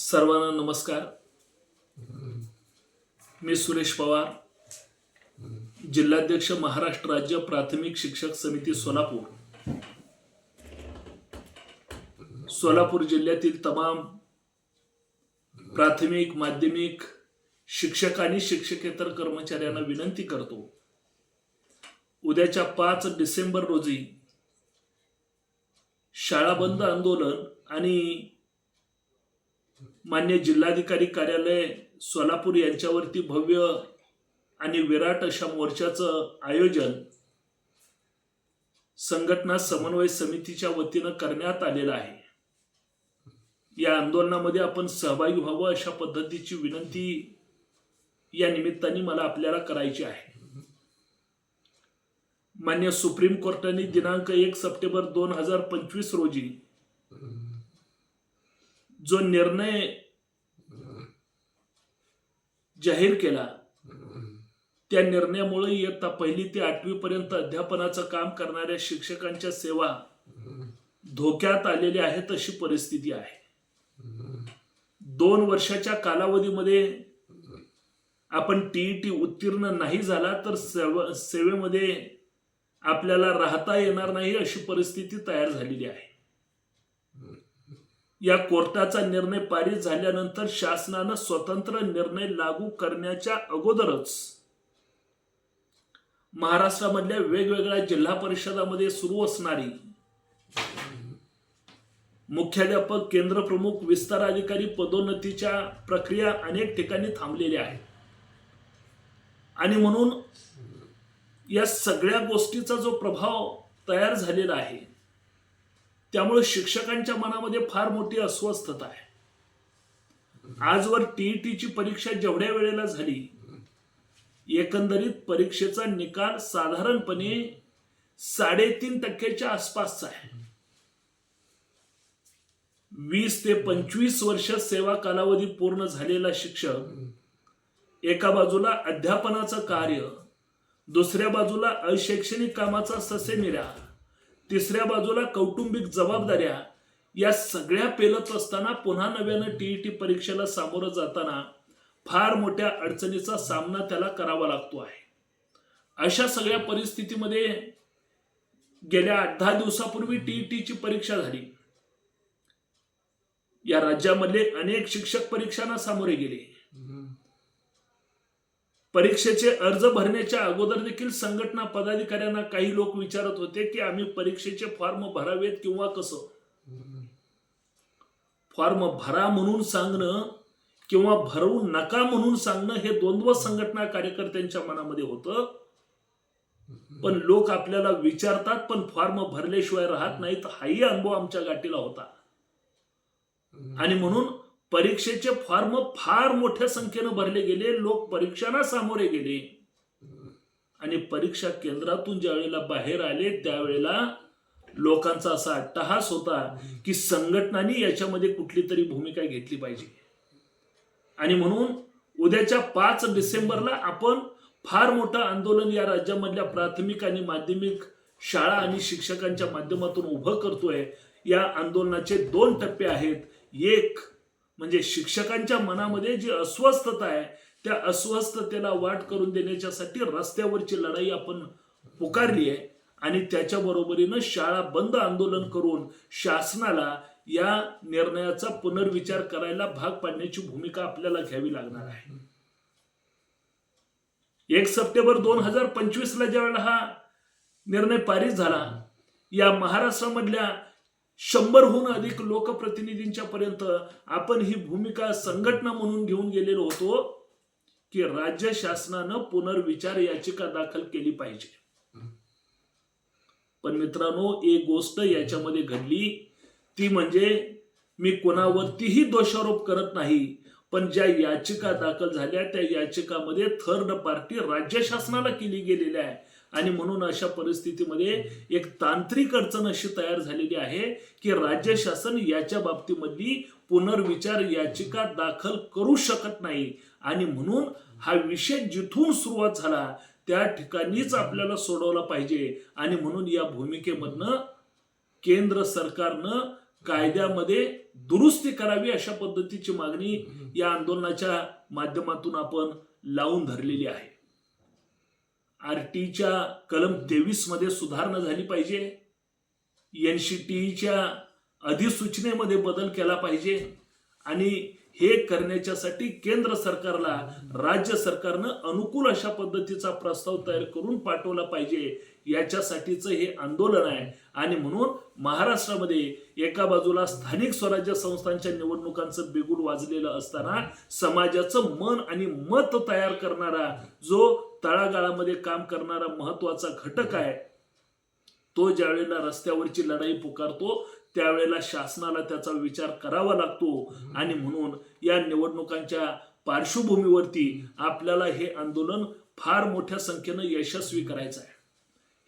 सर्वांना नमस्कार. मी सुरेश पवार. जिल्हाध्यक्ष महाराष्ट्र राज्य प्राथमिक शिक्षक समिती सोलापूर. सोलापूर जिल्ह्यातील तमाम प्राथमिक माध्यमिक शिक्षक आणि शिक्षकेतर कर्मचाऱ्यांना विनंती करतो. उद्याच्या पाच डिसेंबर रोजी शाळा बंद आंदोलन आणि मान्य जिल्हाधिकारी कार्यालय सोलापूर यांच्यावरती भव्य आणि विराट अशा मोर्चाचं आयोजन संघटना समन्वय समितीच्या वतीनं करण्यात आलेलं आहे. या आंदोलनामध्ये आपण सहभागी व्हावं अशा पद्धतीची विनंती या निमित्ताने मला आपल्याला करायची आहे. मान्य सुप्रीम कोर्टाने दिनांक एक सप्टेंबर दोन हजार पंचवीस रोजी जो निर्णय जाहीर केला त्या निर्णयामुळे इयत्ता पहिली ते आठवी पर्यंत अध्यापनाचं काम करणाऱ्या शिक्षकांच्या सेवा धोक्यात आलेल्या आहेत अशी परिस्थिती आहे. दोन वर्षाच्या कालावधीमध्ये आपण टीईटी उत्तीर्ण नाही झाला तर सेव सेवेमध्ये आपल्याला राहता येणार नाही अशी परिस्थिती तयार झालेली आहे. या कोर्टाचा निर्णय पारित झाल्यानंतर शासनानं स्वतंत्र निर्णय लागू करण्याच्या अगोदरच महाराष्ट्रामधल्या वेगवेगळ्या जिल्हा परिषदामध्ये सुरू असणारी मुख्याध्यापक केंद्र प्रमुख विस्तार अधिकारी पदोन्नतीच्या प्रक्रिया अनेक ठिकाणी थांबलेल्या आहेत. आणि म्हणून या सगळ्या गोष्टीचा जो प्रभाव तयार झालेला आहे त्यामुळे शिक्षकांच्या मनामध्ये फार मोठी अस्वस्थता आहे. आजवर टीईटीची परीक्षा जेवढ्या वेळेला झाली एकंदरीत परीक्षेचा निकाल साधारणपणे साडेतीन टक्क्याच्या आसपासचा आहे. वीस ते पंचवीस वर्ष सेवा कालावधी पूर्ण झालेला शिक्षक एका बाजूला अध्यापनाचं कार्य दुसऱ्या बाजूला अशैक्षणिक कामाचा ससेमिरा तिसऱ्या बाजूला कौटुंबिक जबाबदाऱ्या या सगळ्या पेलत असताना पुन्हा नव्यानं टीईटी परीक्षेला सामोरं जाताना फार मोठ्या अडचणीचा सामना त्याला करावा लागतो आहे. अशा सगळ्या परिस्थितीमध्ये गेल्या आठ दहा दिवसापूर्वी टीईटीची परीक्षा झाली. या राज्यामधले अनेक शिक्षक परीक्षांना सामोरे गेले. परीक्षेचे अर्ज भरण्याच्या अगोदर देखील संघटना पदाधिकाऱ्यांना काही लोक विचारत होते की आम्ही परीक्षेचे फॉर्म भरावेत किंवा कसं? फॉर्म भरा म्हणून सांगणं किंवा भरवू नका म्हणून सांगणं हे द्वंद्व संघटना कार्यकर्त्यांच्या मनामध्ये होतं. पण लोक आपल्याला विचारतात पण फॉर्म भरल्याशिवाय राहत नाहीत. हाही अनुभव आमच्या गाठीला होता. आणि म्हणून परीक्षेचे फॉर्म फार मोठ्या संख्येनं भरले गेले लोक परीक्षांना सामोरे गेले. आणि परीक्षा केंद्रातून ज्या वेळेला बाहेर आले त्यावेळेला लोकांचा असा अट्टहास होता की संघटनांनी याच्यामध्ये कुठली तरी भूमिका घेतली पाहिजे. आणि म्हणून उद्याच्या पाच डिसेंबरला आपण फार मोठं आंदोलन या राज्यामधल्या प्राथमिक आणि माध्यमिक शाळा आणि शिक्षकांच्या माध्यमातून उभं करतोय. या आंदोलनाचे दोन टप्पे आहेत. एक म्हणजे शिक्षकांच्या मनामध्ये जी अस्वस्थता आहे त्या अस्वस्थतेला वाट करून देण्याच्यासाठी रस्त्यावरची लढाई आपण पुकारली आहे. आणि त्याच्या बरोबरीनं शाळा बंद आंदोलन करून शासनाला या निर्णयाचा पुनर्विचार करायला भाग पाडण्याची भूमिका आपल्याला घ्यावी लागणार आहे. एक सप्टेंबर दोन हजार पंचवीस ला ज्यावेळेला हा निर्णय पारित झाला या महाराष्ट्रामधल्या शंभरहून अधिक लोकप्रतिनिधींच्या पर्यंत आपण ही भूमिका संघटना म्हणून घेऊन गेलेलो होतो की राज्य शासनानं पुनर्विचार याचिका दाखल केली पाहिजे. पण मित्रांनो एक गोष्ट याच्यामध्ये घडली. ती म्हणजे मी कोणावरतीही दोषारोप करत नाही पण ज्या याचिका दाखल झाल्या त्या याचिकामध्ये थर्ड पार्टी राज्य शासनाला केली गेलेल्या आहे. आणि म्हणून अशा परिस्थितीमध्ये एक तांत्रिक अडचण अशी तयार झालेली आहे की राज्य शासन याच्या बाबतीमधली पुनर्विचार याचिका दाखल करू शकत नाही. आणि म्हणून हा विषय जिथून सुरुवात झाला त्या ठिकाणीच आपल्याला सोडवला पाहिजे. आणि म्हणून या भूमिकेमधनं केंद्र सरकारनं कायद्यामध्ये दुरुस्ती करावी अशा पद्धतीची मागणी या आंदोलनाच्या माध्यमातून आपण लावून धरलेली आहे. आर टीच्या कलम तेवीसमध्ये सुधारणा झाली पाहिजे. एन सी टीच्या अधिसूचनेमध्ये बदल केला पाहिजे. आणि हे करण्याच्यासाठी केंद्र सरकारला राज्य सरकारनं अनुकूल अशा पद्धतीचा प्रस्ताव तयार करून पाठवला पाहिजे. याच्यासाठीचं हे आंदोलन आहे. आणि म्हणून महाराष्ट्रामध्ये एका बाजूला स्थानिक स्वराज्य संस्थांच्या निवडणुकांचं बिगुल वाजलेलं असताना समाजाचं मन आणि मत तयार करणारा जो तळागाळामध्ये काम करणारा महत्त्वाचा घटक आहे. तो ज्यावेळेला रस्त्यावरची लढाई पुकारतो त्यावेळेला शासनाला त्याचा विचार करावा लागतो. आणि म्हणून या निवडणुकांच्या पार्श्वभूमीवरती आपल्याला हे आंदोलन फार मोठ्या संख्येनं यशस्वी करायचं आहे.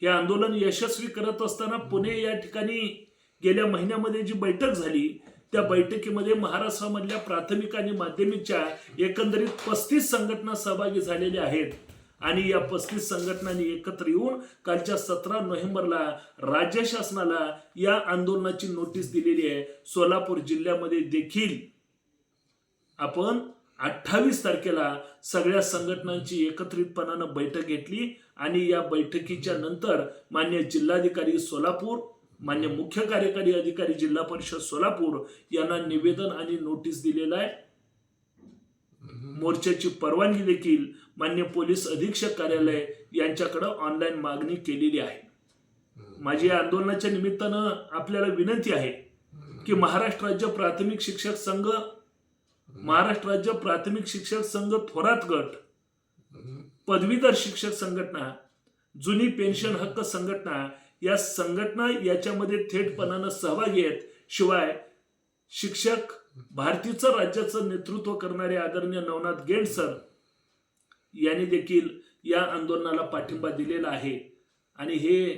हे आंदोलन यशस्वी करत असताना पुणे या ठिकाणी गेल्या महिन्यामध्ये जी बैठक झाली त्या बैठकीमध्ये महाराष्ट्रामधल्या प्राथमिक आणि माध्यमिकच्या एकंदरीत पस्तीस संघटना सहभागी झालेल्या आहेत. आणि या पस्तीस संघटनांनी एकत्र येऊन कालच्या सतरा नोव्हेंबरला राज्य शासनाला या आंदोलनाची नोटीस दिलेली आहे. सोलापूर जिल्ह्यामध्ये देखील आपण अठ्ठावीस तारखेला सगळ्या संघटनांची एकत्रितपणानं बैठक घेतली आणि या बैठकीच्या नंतर मान्य जिल्हाधिकारी सोलापूर मान्य मुख्य कार्यकारी अधिकारी जिल्हा परिषद सोलापूर यांना निवेदन आणि नोटीस दिलेलं आहे. मोर्चाची परवानगी देखील मान्य पोलीस अधीक्षक कार्यालय यांच्याकडे ऑनलाईन मागणी केलेली आहे. माझी या आंदोलनाच्या निमित्तानं आपल्याला विनंती आहे की महाराष्ट्र राज्य प्राथमिक शिक्षक संघ महाराष्ट्र राज्य प्राथमिक शिक्षक संघ थोरात गट पदवीधर शिक्षक संघटना जुनी पेन्शन हक्क संघटना या संघटना याच्यामध्ये थेटपणानं सहभागी आहेत. शिवाय शिक्षक भारतीचं राज्याचं नेतृत्व करणारे आदरणीय नवनाथ गेंड सर यांनी देखील या आंदोलनाला पाठिंबा दिलेला आहे. आणि हे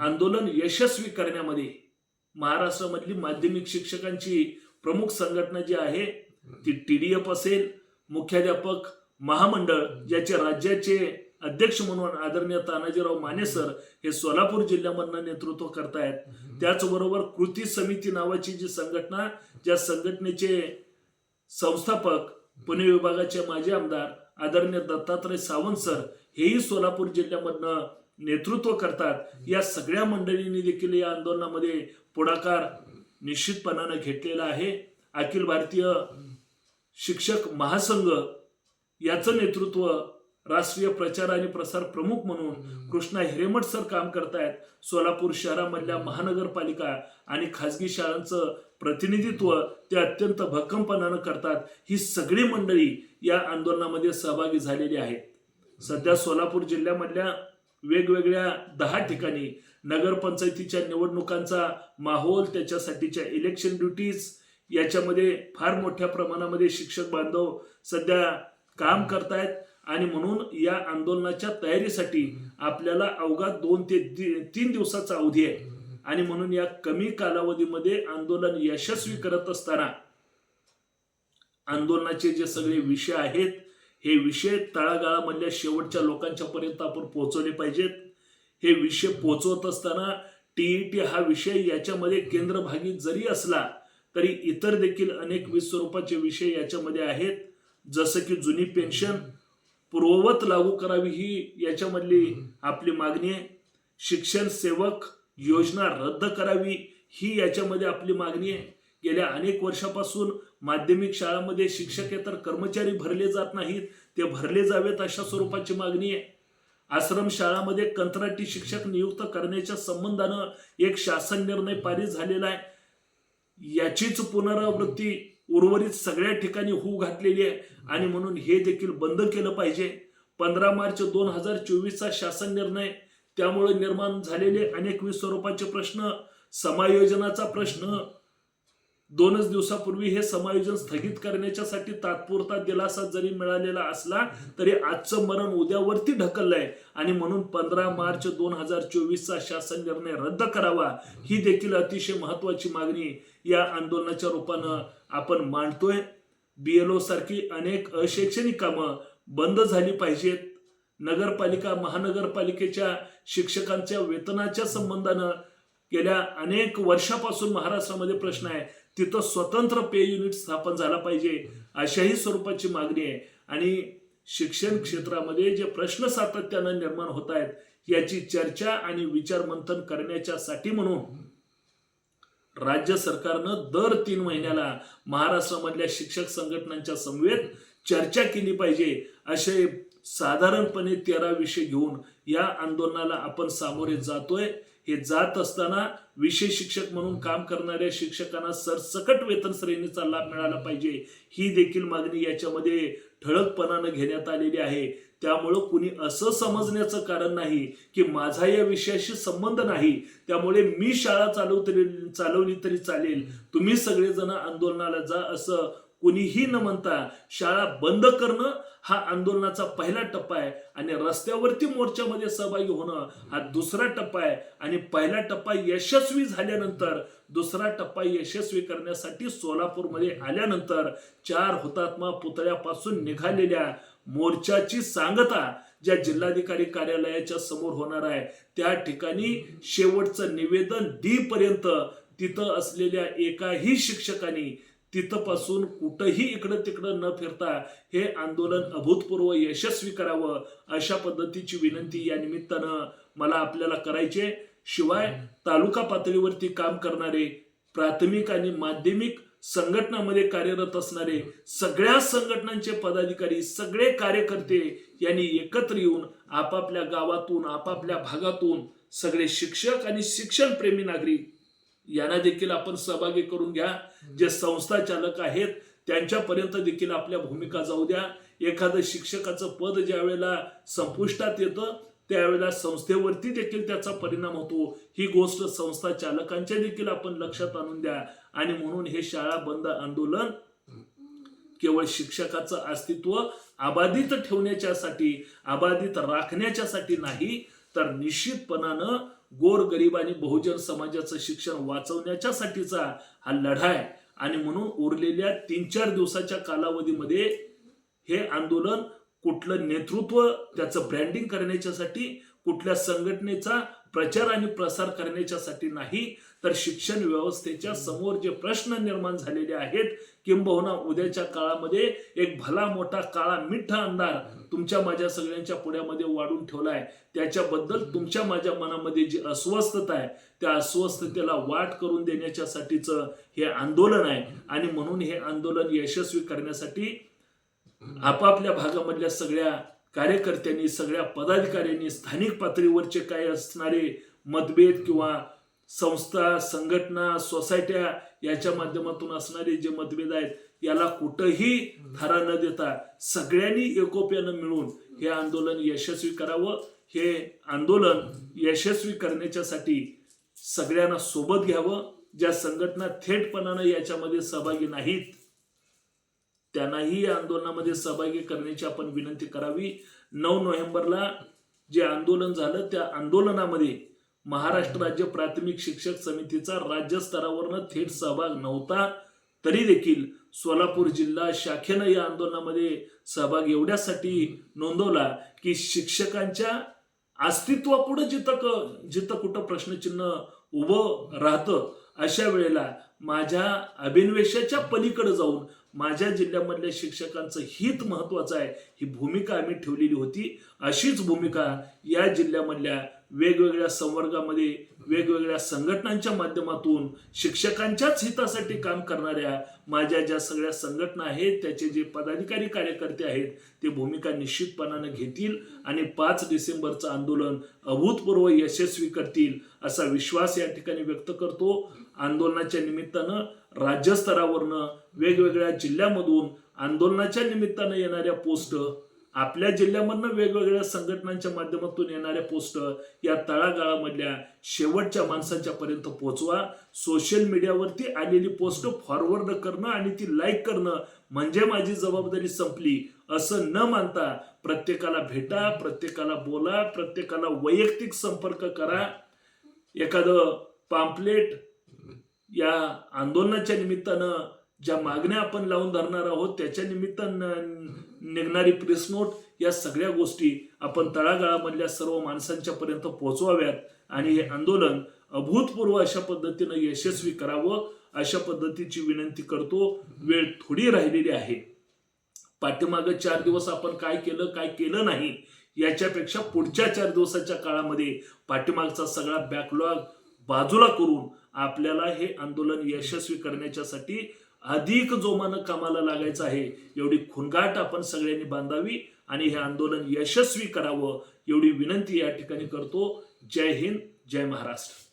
आंदोलन यशस्वी करण्यामध्ये महाराष्ट्रामधली माध्यमिक शिक्षकांची प्रमुख संघटना जी आहे ती टीडीएफ असेल मुख्याध्यापक महामंडळ ज्याचे राज्याचे अध्यक्ष म्हणून आदरणीय तानाजीराव माने सर हे सोलापूर जिल्ह्यामधनं नेतृत्व करतायत. त्याचबरोबर कृती समिती नावाची जी संघटना ज्या संघटनेचे संस्थापक पुणे विभागाचे माजी आमदार आदरणीय दत्तात्रय सावंत सर हेही सोलापूर जिल्ह्यामधनं नेतृत्व करतात. या सगळ्या मंडळींनी देखील या आंदोलनामध्ये पुढाकार निश्चितपणानं घेतलेला आहे. अखिल भारतीय शिक्षक महासंघ याचं नेतृत्व राष्ट्रीय प्रचार आणि प्रसार प्रमुख म्हणून कृष्णा हिरेमठ सर काम करतायत. सोलापूर शहरामधल्या महानगरपालिका आणि खाजगी शाळांचं प्रतिनिधित्व ते अत्यंत भक्कमपणानं करतात. ही सगळी मंडळी या आंदोलनामध्ये सहभागी झालेली आहेत. सध्या सोलापूर जिल्ह्यामधल्या वेगवेगळ्या दहा ठिकाणी नगरपंचायतीच्या निवडणुकांचा माहोल त्याच्यासाठीच्या इलेक्शन ड्युटीज याच्यामध्ये फार मोठ्या प्रमाणामध्ये शिक्षक बांधव सध्या काम करतायत. आणि म्हणून या आंदोलनाच्या तयारीसाठी आपल्याला अवघा दोन ते तीन दिवसाचा अवधी आहे. आणि म्हणून या कमी कालावधीमध्ये आंदोलन यशस्वी करत असताना आंदोलनाचे जे सगळे विषय आहेत हे विषय तळागाळामधल्या शेवटच्या लोकांच्या पर्यंत आपण पोहोचवले पाहिजेत. हे विषय पोहोचवत असताना टीईटी हा विषय याच्यामध्ये केंद्रभागी जरी असला तरी इतर देखील अनेक विश्वरूपाचे विषय याच्यामध्ये आहेत. जसं की जुनी पेन्शन पूर्ववत लागू करावी ही याच्यामधली आपली मागणी आहे. शिक्षण सेवक योजना रद्द करावी ही याच्यामध्ये आपली मागणी आहे. गेल्या अनेक वर्षापासून माध्यमिक शाळांमध्ये शिक्षकेतर कर्मचारी भरले जात नाहीत ते भरले जावेत अशा स्वरूपाची मागणी आहे. आश्रम शाळामध्ये कंत्राटी शिक्षक नियुक्त करण्याच्या संबंधानं एक शासन निर्णय पारित झालेला आहे. याचीच पुनरावृत्ती उर्वरित सगळ्या ठिकाणी होऊ घातलेली आहे. आणि म्हणून हे देखील बंद केलं पाहिजे. पंधरा मार्च दोन हजार चोवीसचा शासन निर्णय. त्यामुळे निर्माण झालेले अनेक स्वरूपाचे प्रश्न समायोजनाचा प्रश्न दोनच दिवसापूर्वी हे समायोजन स्थगित करण्याच्यासाठी तात्पुरता दिलासा जरी मिळालेला असला तरी आजचं मरण उद्यावरती ढकललंय. आणि म्हणून पंधरा मार्च दोन हजार चोवीसचा शासन निर्णय रद्द करावा ही देखील अतिशय महत्वाची मागणी या आंदोलनाच्या रूपानं आपण मांडतोय. बीएलओ सारखी अनेक अशैक्षणिक कामं बंद झाली पाहिजेत. नगरपालिका महानगरपालिकेच्या शिक्षकांच्या वेतनाच्या संबंधानं गेल्या अनेक वर्षापासून महाराष्ट्रामध्ये प्रश्न आहे. तिथं स्वतंत्र पे युनिट स्थापन झाला पाहिजे अशाही स्वरूपाची मागणी आहे. आणि शिक्षण क्षेत्रामध्ये जे प्रश्न सातत्यानं निर्माण होत आहेत याची चर्चा आणि विचार मंथन करण्याच्यासाठी म्हणून राज्य सरकारनं दर तीन महिन्याला महाराष्ट्रामधल्या शिक्षक संघटनांच्या समवेत चर्चा केली पाहिजे असे साधारणपणे तेरा विषय घेऊन या आंदोलनाला आपण सामोरे जातोय. हे जात असताना विषय शिक्षक म्हणून काम करणाऱ्या शिक्षकांना सरसकट वेतन श्रेणीचा लाभ मिळाला पाहिजे. ही देखील मागणी याच्यामध्ये ठळकपणानं घेण्यात आलेली आहे. त्यामुळं कुणी असं समजण्याचं कारण नाही की माझा या विषयाशी संबंध नाही. त्यामुळे मी शाळा चालवतरी चालवली तरी चालेल. तुम्ही सगळेजण आंदोलनाला जा असं कुणीही न म्हणता शाळा बंद करणं हा आंदोलनाचा पहिला टप्पा आहे आणि रस्त्यावरती मोर्चामध्ये सहभागी होणं हा दुसरा टप्पा आहे. आणि पहिला टप्पा यशस्वी झाल्यानंतर दुसरा टप्पा यशस्वी करण्यासाठी सोलापूरमध्ये आल्यानंतर चार हुतात्मा पुतळ्यापासून निघालेल्या मोर्चाची सांगता ज्या जिल्हाधिकारी कार्यालयाच्या समोर होणार आहे त्या ठिकाणी शेवटचं निवेदन डी पर्यंत तिथं असलेल्या एकाही शिक्षकाने तिथपासून कुठंही इकडं तिकडं न फिरता हे आंदोलन अभूतपूर्व यशस्वी करावं अशा पद्धतीची विनंती या निमित्तानं मला आपल्याला करायचे. शिवाय तालुका पातळीवरती काम करणारे प्राथमिक आणि माध्यमिक संघटनामध्ये कार्यरत असणारे सगळ्या संघटनांचे पदाधिकारी सगळे कार्यकर्ते यांनी एकत्र येऊन आपापल्या गावातून आपापल्या भागातून सगळे शिक्षक आणि शिक्षण प्रेमी नागरिक यांना देखील आपण सहभागी करून घ्या. जे संस्था चालक आहेत त्यांच्यापर्यंत देखील आपल्या भूमिका जाऊ द्या. एखादं शिक्षकाचं पद ज्या वेळेला संपुष्टात येतं त्यावेळेला संस्थेवरती देखील त्याचा परिणाम होतो. ही गोष्ट संस्था चालकांच्या देखील आपण लक्षात आणून द्या. आणि म्हणून हे शाळा बंद आंदोलन केवळ शिक्षकाचं अस्तित्व अबाधित ठेवण्याच्यासाठी अबाधित राखण्याच्यासाठी नाही तर निश्चितपणानं गोर गरीब आणि बहुजन समाजाचं शिक्षण वाचवण्याच्यासाठीचा हा लढा आहे आणि म्हणून उरलेल्या तीन चार दिवसाच्या कालावधीमध्ये हे आंदोलन कुठलं नेतृत्व त्याचं ब्रँडिंग करण्याच्यासाठी कुठल्या संघटनेचा प्रचार आणि प्रसार करण्याच्यासाठी नाही तर शिक्षण व्यवस्थेच्या समोर जे प्रश्न निर्माण झालेले आहेत किंबहुना उद्याच्या काळामध्ये एक भला मोठा काळा मिठ्ठा अंधार तुमच्या माझ्या सगळ्यांच्या पुढ्यामध्ये वाढून ठेवलाय त्याच्याबद्दल तुमच्या माझ्या मनामध्ये जी अस्वस्थता आहे त्या अस्वस्थतेला वाट करून देण्याच्यासाठीचं हे आंदोलन आहे. आणि म्हणून हे आंदोलन यशस्वी करण्यासाठी आपापल्या भागामधल्या सगळ्या कार्यकर्त्यांनी सगळ्या पदाधिकाऱ्यांनी स्थानिक पातळीवरचे काय असणारे मतभेद किंवा संस्था संघटना सोसायट्या याच्या माध्यमातून असणारे जे मतभेद आहेत याला कुठंही थारा न देता सगळ्यांनी एकोप्यानं मिळून हे आंदोलन यशस्वी करावं. हे आंदोलन यशस्वी करण्याच्यासाठी सगळ्यांना सोबत घ्यावं. ज्या संघटना थेटपणानं याच्यामध्ये सहभागी नाहीत त्यांनाही या आंदोलनामध्ये सहभागी करण्याची आपण विनंती करावी. नऊ नोव्हेंबरला जे आंदोलन झालं त्या आंदोलनामध्ये महाराष्ट्र राज्य प्राथमिक शिक्षक समितीचा राज्य स्तरावरनं थेट सहभाग नव्हता तरी देखील सोलापूर जिल्हा शाखेनं या आंदोलनामध्ये सहभाग एवढ्यासाठी नोंदवला की शिक्षकांच्या अस्तित्वापुढे जिथं क जिथं कुठं प्रश्नचिन्ह उभं राहतं अशा वेळेला माझ्या अभिनवेशाच्या पलीकडे जाऊन माझ्या जिल्ह्यामधल्या शिक्षकांचं हित महत्वाचं आहे ही भूमिका आम्ही ठेवलेली होती. अशीच भूमिका या जिल्ह्यामधल्या वेगवेगळ्या संवर्गामध्ये वेगवेगळ्या संघटनांच्या माध्यमातून शिक्षकांच्याच हितासाठी काम करणाऱ्या माझ्या ज्या सगळ्या संघटना आहेत त्याचे जे पदाधिकारी कार्यकर्ते आहेत ते भूमिका निश्चितपणानं घेतील आणि पाच डिसेंबरचं आंदोलन अभूतपूर्व यशस्वी करतील असा विश्वास या ठिकाणी व्यक्त करतो. आंदोलनाच्या निमित्तानं राज्यस्तरावरनं वेगवेगळ्या जिल्ह्यामधून आंदोलनाच्या निमित्तानं येणाऱ्या पोस्ट आपल्या जिल्ह्यामधनं वेगवेगळ्या संघटनांच्या माध्यमातून येणाऱ्या पोस्ट या तळागाळामधल्या शेवटच्या माणसाच्या पर्यंत पोहोचवा. सोशल मीडियावरती आलेली पोस्ट फॉरवर्ड करणं आणि ती लाईक करणं म्हणजे माझी जबाबदारी संपली. असं न मानता प्रत्येकाला भेटा प्रत्येकाला बोला प्रत्येकाला वैयक्तिक संपर्क करा. एखादं पाम्पलेट या आंदोलनाच्या निमित्तानं ज्या मागण्या आपण लावून धरणार आहोत त्याच्या निमित्तानं निघणारी प्रेस नोट या सगळ्या गोष्टी आपण तळागाळामधल्या सर्व माणसांच्या पर्यंत पोहोचवाव्यात आणि हे आंदोलन अभूतपूर्व अशा पद्धतीनं यशस्वी करावं अशा पद्धतीची विनंती करतो. वेळ थोडी राहिलेली आहे. पाठीमागं चार दिवस आपण काय केलं काय केलं नाही याच्यापेक्षा पुढच्या चार दिवसाच्या काळामध्ये पाठीमागचा सगळा बॅकलॉग बाजूला करून आपल्याला हे आंदोलन यशस्वी करण्याच्यासाठी अधिक जोमानं कामाला लागायचं आहे. एवढी खुणगाट आपण सगळ्यांनी बांधावी आणि हे आंदोलन यशस्वी करावं एवढी विनंती या ठिकाणी करतो. जय हिंद जय महाराष्ट्र.